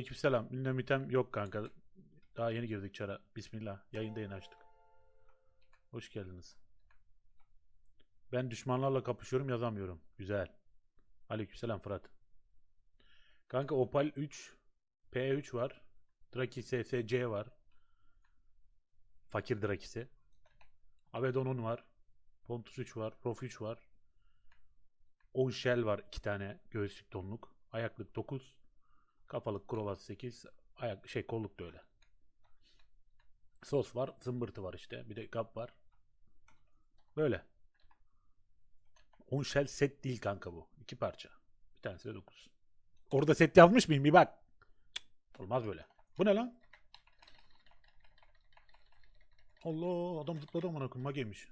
Aleykümselam. Dinamitem yok kanka. Daha yeni girdik çara. Bismillah. Yayında yeni açtık. Hoş geldiniz. Ben düşmanlarla kapışıyorum yazamıyorum. Güzel. Aleykümselam Fırat. Kanka Opal 3 P3 var. Draki SSC var. Fakir Drakisi. Avedon'un var. Pontus 3 var. Prof 3 var. On Shell var 2 tane göğüslük tonluk. Ayaklık 9. Kafalık krovaz 8. Ayak şey kolluk da öyle. Sos var. Zımbırtı var işte. Bir de gap var. Böyle. On shell set değil kanka bu. İki parça. Bir tanesi de 9. Orada set yazmış mıyım? Bir bak. Olmaz böyle. Bu ne lan? Allah adam zıpladı amına koyayım. Mage'ymiş.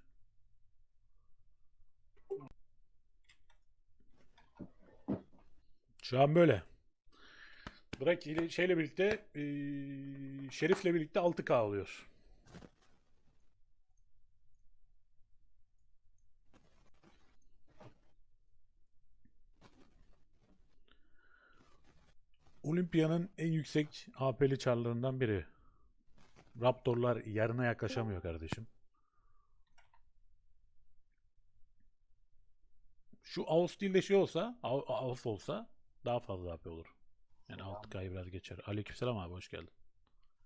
Şu an böyle. Bırak ile şeyle birlikte eee, Şerif'le birlikte 6K oluyor. Olimpiya'nın en yüksek AP'li çarlarından biri. Raptorlar yarına yaklaşamıyor kardeşim. Şu Ağustos değil de şey olsa, Ağ- Ağustos olsa daha fazla AP olur. Yani Selam. 6K'yı biraz geçer. Aleykümselam abi hoş geldin.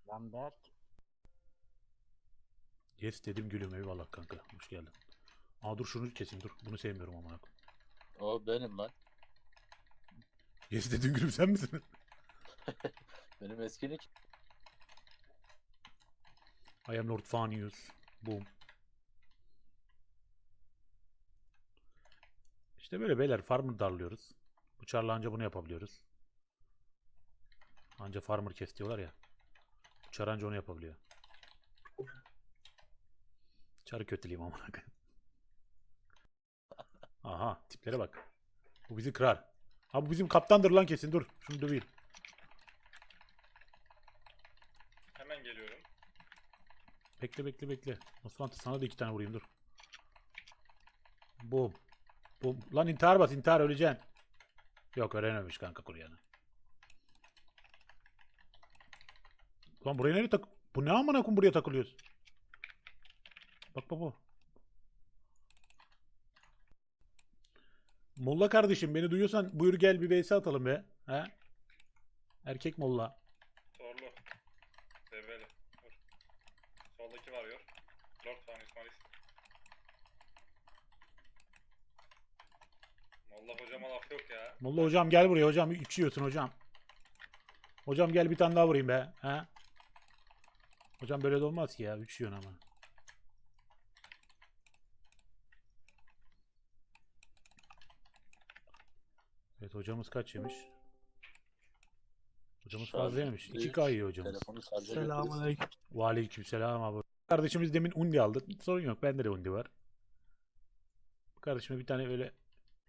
Lambert. Yes dedim gülüm eyvallah kanka. Hoş geldin. Aa dur şunu keseyim dur. Bunu sevmiyorum amına koyayım. O benim lan. Yes dedim gülüm sen misin? Benim eskilik. I am Lord Fanius. Boom. İşte böyle beyler farmer darlıyoruz. Bu çarla anca bunu yapabiliyoruz. Anca farmer kes diyorlar ya. Çar anca onu yapabiliyor. Çarı kötüleyeyim amına. Aha tiplere bak. Bu bizi kırar. Ha bu bizim kaptandır lan kesin dur. Şunu döveyim. Hemen geliyorum. Bekle bekle bekle. Osman sana da iki tane vurayım dur. Bum. Bum. Lan intihar bas intihar öleceksin. Yok öğrenememiş kanka kuryanı. Lan buraya nereye tak... Bu ne amına koyayım buraya takılıyoruz? Bak bak. Molla kardeşim beni duyuyorsan buyur gel bir vs atalım be. He? Erkek molla. Zorlu. Develi. Vur. Soldaki varıyor. Lord Fanis Malis. Molla hocama laf yok ya. Molla hocam gel buraya hocam. İçiyorsun hocam. Hocam gel bir tane daha vurayım be. He? Hocam böyle de olmaz ki ya. Üçüyorsun ama. Evet hocamız kaç yemiş? Hocamız an fazla yemiş. büyük 2K yiyor hocamız. Telefonu şarja Selamünaleyküm. Aleykümselam abi. Kardeşimiz demin undi aldı. Sorun yok. Bende de undi var. Kardeşime bir tane öyle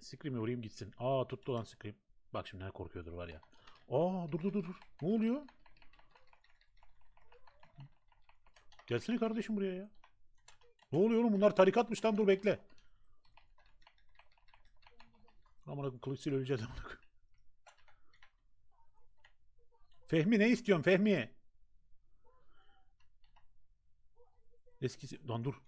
scream'e vurayım gitsin. Aa tuttu lan scream. Bak şimdi ne korkuyordur var ya. Aa dur dur dur dur. Ne oluyor? Gelsene kardeşim buraya ya. Ne oluyor oğlum? Bunlar tarikatmış lan dur bekle. Amına koyayım kılıçıyla öleceğiz amına. Fehmi ne istiyorsun Fehmi? Eskisi... Lan dur.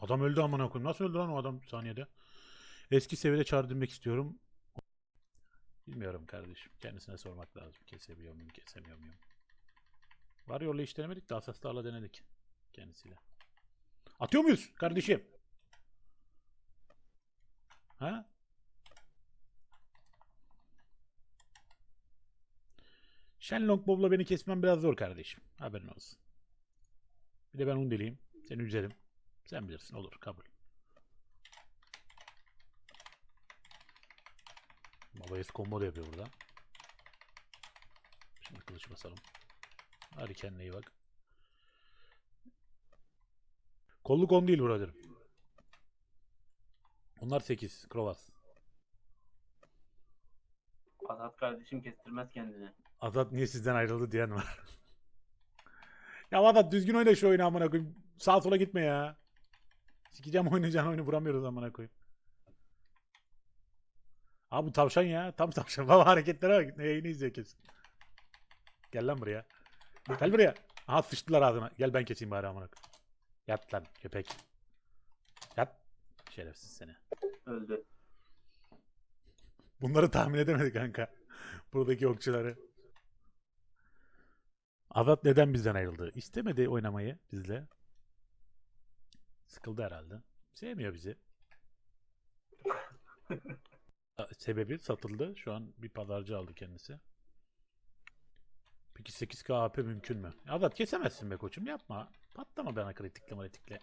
Adam öldü amına koyayım. Nasıl öldü lan o adam saniyede? Eski seviyede çağrı istiyorum. Bilmiyorum kardeşim. Kendisine sormak lazım. Kesebiliyor muyum, kesemiyor muyum? Var yolla hiç denemedik de asaslarla denedik. Kendisiyle. Atıyor muyuz kardeşim? Ha? Shenlong Bob'la beni kesmem biraz zor kardeşim. Haberin olsun. Bir de ben undeliyim. Seni üzerim. Sen bilirsin olur kabul. Babayız combo da yapıyor burada. Şimdi kılıç basalım. Hadi kendine iyi bak. Kolluk 10 değil brother. Onlar 8. Krovas. Azat kardeşim kestirmez kendini. Azat niye sizden ayrıldı diyen var. ya Azat düzgün oyna şu oyunu amına koyayım. Sağa sola gitme ya. Sikeceğim oynayacağın oyunu vuramıyoruz amına koyayım. Abi bu tavşan ya. Tam tavşan. Baba hareketlere bak. Yayını izliyor kesin. Gel lan buraya. Gel buraya. Aha sıçtılar ağzına. Gel ben keseyim bari amına. Yat lan köpek. Yat. Şerefsiz seni. Öldü. Bunları tahmin edemedik kanka. Buradaki okçuları. Azat neden bizden ayrıldı? İstemedi oynamayı bizle. Sıkıldı herhalde. Sevmiyor bizi. Sebebi satıldı. Şu an bir pazarcı aldı kendisi. Peki 8K AP mümkün mü? Azat kesemezsin be koçum yapma. Patlama bana kritikle kritikle.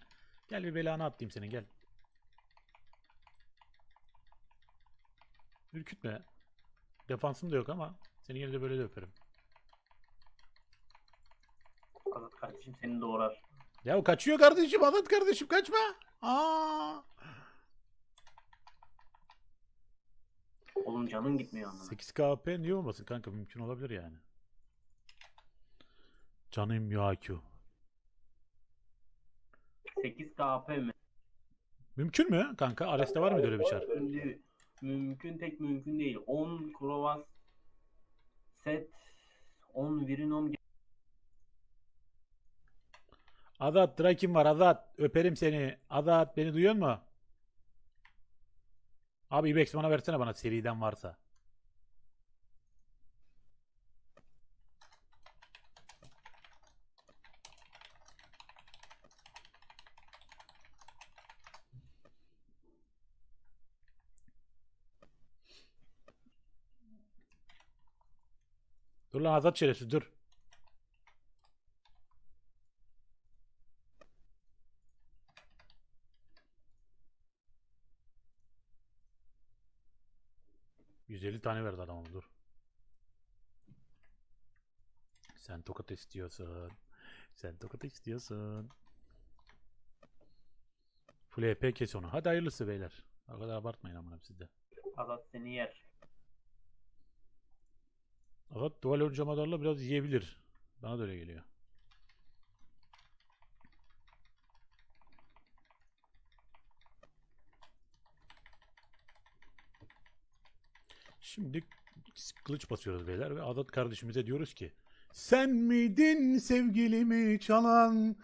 Gel bir belanı atayım senin gel. Ürkütme. Defansım da yok ama seni yine de böyle de öperim. Azat kardeşim seni doğrar. Ya o kaçıyor kardeşim. Azat kardeşim kaçma. Aa. Oğlum canın gitmiyor amına. 8K AP niye olmasın kanka? Mümkün olabilir yani. Canım Yuakyu. 8 KP mi? Mümkün mü kanka? Ares'te var mıydı öyle bir çar? Mümkün tek mümkün değil. 10 Krovas set 10 Virinom Azat Drakim var Azat. Öperim seni. Azat beni duyuyor mu? Abi Ibex bana versene bana seriden varsa. Dur lan Azat şerefsiz dur. ...150 tane verdi adam ama dur. Sen tokat istiyorsun. Sen tokat istiyorsun. Full EP kes onu. Hadi hayırlısı beyler. O kadar abartmayın amına siz de. Azat seni yer. Fakat dual hocamadarla biraz yiyebilir. Bana da öyle geliyor. Şimdi kılıç basıyoruz beyler ve Adat kardeşimize diyoruz ki Sen miydin sevgilimi çalan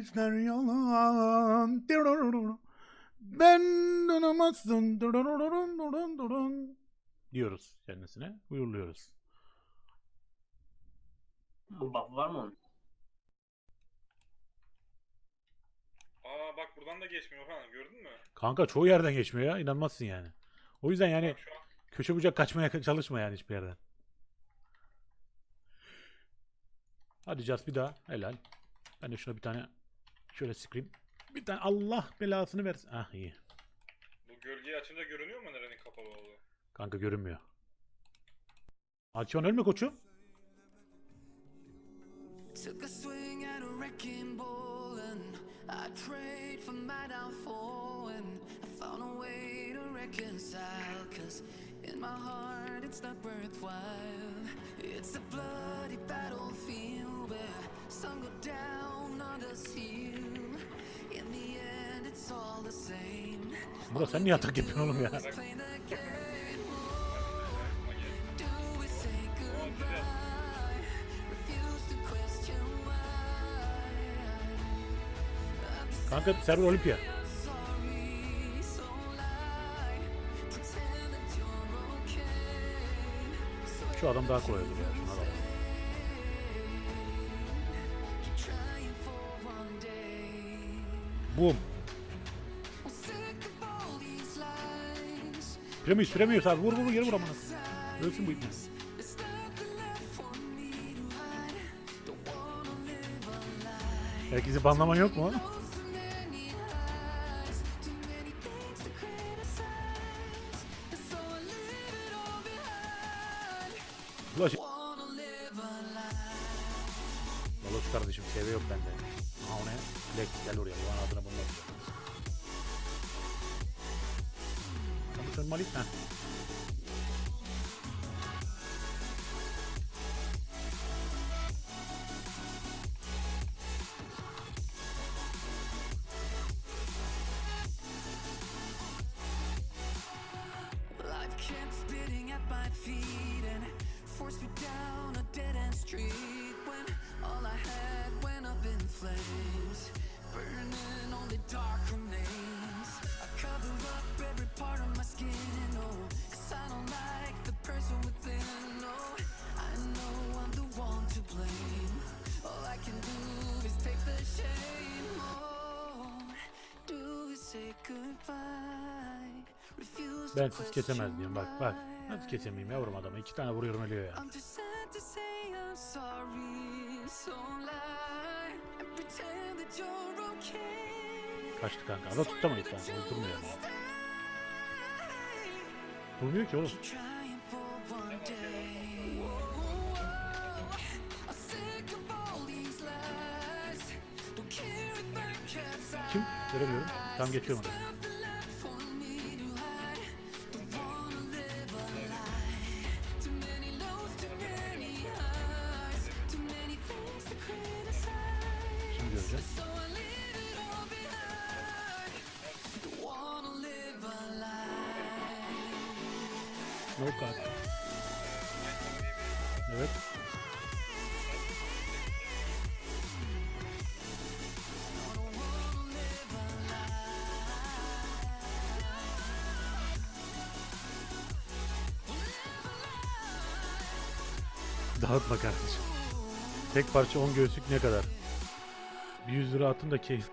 işler yalan ben durun diyoruz kendisine. Buyurluyoruz. Buff var mı onun? Aa bak buradan da geçmiyor falan gördün mü? Kanka çoğu yerden geçmiyor ya. inanmazsın yani. O yüzden yani Bak şu an köşe bucak kaçmaya çalışma yani hiçbir yerden. Hadi Cas bir daha. Helal. Ben de şuna bir tane şöyle sıkayım. Bir tane Allah belasını versin. Ah iyi. bu gölgeyi açınca görünüyor mu nerenin kapalı olduğu? Kanka görünmüyor. Akyon ölme koçum. Took a swing at a wrecking ball and I prayed for my downfall and I found a way to reconcile. Cause in my heart it's not worthwhile. It's a bloody battlefield where some go down, others heal In the end it's all the same. Bura sen niye atak yapıyorsun oğlum ya? Kanka server okay. Şu adam daha kolay olur ya. Şuna. Boom. Piremius, Piremius abi vur vur vur, geri vur amına. Ölsün bu lie. Herkesi banlaman yok mu? Ulaş. Şu kardeşim CV yok bende. Aha o ne? Black gel oraya. Bana adına bunu. Tabii sen ha. me street when all I had went up in flames, burning only dark remains. I cover up every part of my skin, oh, 'cause I don't like the person within, no. I know I'm the one to blame. All I can do is take the shame, oh, do is say goodbye. Refuse Ben siz kesemez diyeyim bak bak. Nasıl kesemeyeyim yavrum adamı? İki tane vuruyorum ölüyor ya. Sad to say I'm sorry, so lie and pretend that you're okay. Kaçtı kanka. Ama tutamayız kanka. Durmuyor ama. Durmuyor ki oğlum. Kim? Göremiyorum. Tam geçiyorum. Evet. Dağıtma kardeşim. Tek parça 10 göğüslük ne kadar? Bir 100 lira atın da keyif.